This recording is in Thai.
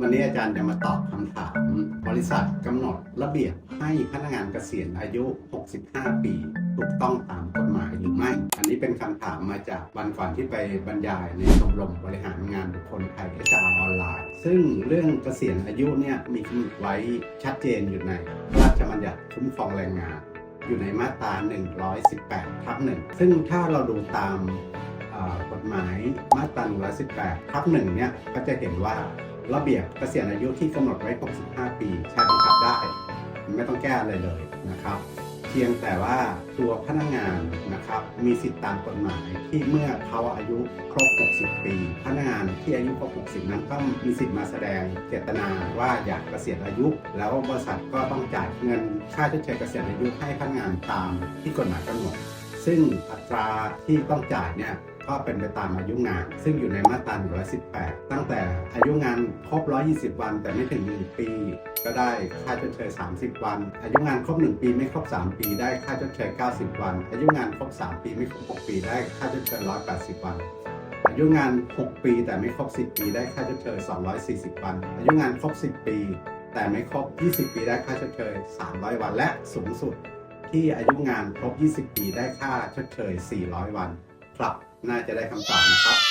วันนี้อาจารย์จะมาตอบคำถาม บริษัทกำหนดระเบียบให้พนักงานเกษียณอายุ 65 ปี ถูกต้องตามกฎหมายหรือไม่ อันนี้เป็นคำถามมาจากวันก่อนที่ไปบรรยายในชมรมบริหารงานบุคคลไทย HR ออนไลน์ ซึ่งเรื่องเกษียณอายุเนี่ยมีกำหนดไว้ชัดเจนอยู่ในพระราชบัญญัติคุ้มครองแรงงาน อยู่ในมาตรา 118ทับหนึ่งซึ่งถ้าเราดูตามกฎหมายมาตรา118ทับหนึ่งเนี่ยก็จะเห็นว่า ระเบียบเกษียณอายุที่กำหนดไว้ 65 ปี ใช้บังคับได้ ไม่ต้องแก้อะไรเลยนะครับ เพียงแต่ว่าตัวพนักงานนะครับมีสิทธิตามกฎหมายที่เมื่อเขาอายุครบ 60 ปี พนักงานที่อายุครบ 60 นั้นก็มีสิทธิ์มาแสดงเจตนาว่าอยากเกษียณอายุ แล้วบริษัทก็ต้องจ่ายเงินค่าชดเชยเกษียณอายุให้พนักงานตามที่กฎหมายกำหนดซึ่งอัตราที่ต้องจ่ายเนี่ย ก็เป็นไปตามอายุงาน ซึ่งอยู่ในมาตรา118 ตั้งแต่อายุงานครบ 120 วัน แต่ไม่ถึง 1 ปี ก็ได้ค่าชดเชย 30 วัน อายุงานครบ 1 ปีไม่ครบ 3 ปีได้ค่าชดเชย 90 วัน อายุงานครบ 3 ปีไม่ครบ 6 ปีได้ค่าชดเชย 180 วันอายุงาน 6 ปี แต่ไม่ครบ 10 ปีได้ค่าชดเชย 240 วัน อายุงานครบ 10 ปี แต่ไม่ครบ 20 ปีได้ค่าชดเชย 300 วัน และสูงสุดที่อายุงานครบ 20 ปีได้ค่าชดเชย 400 วัน ครับ น่าจะได้คำตอบนะครับ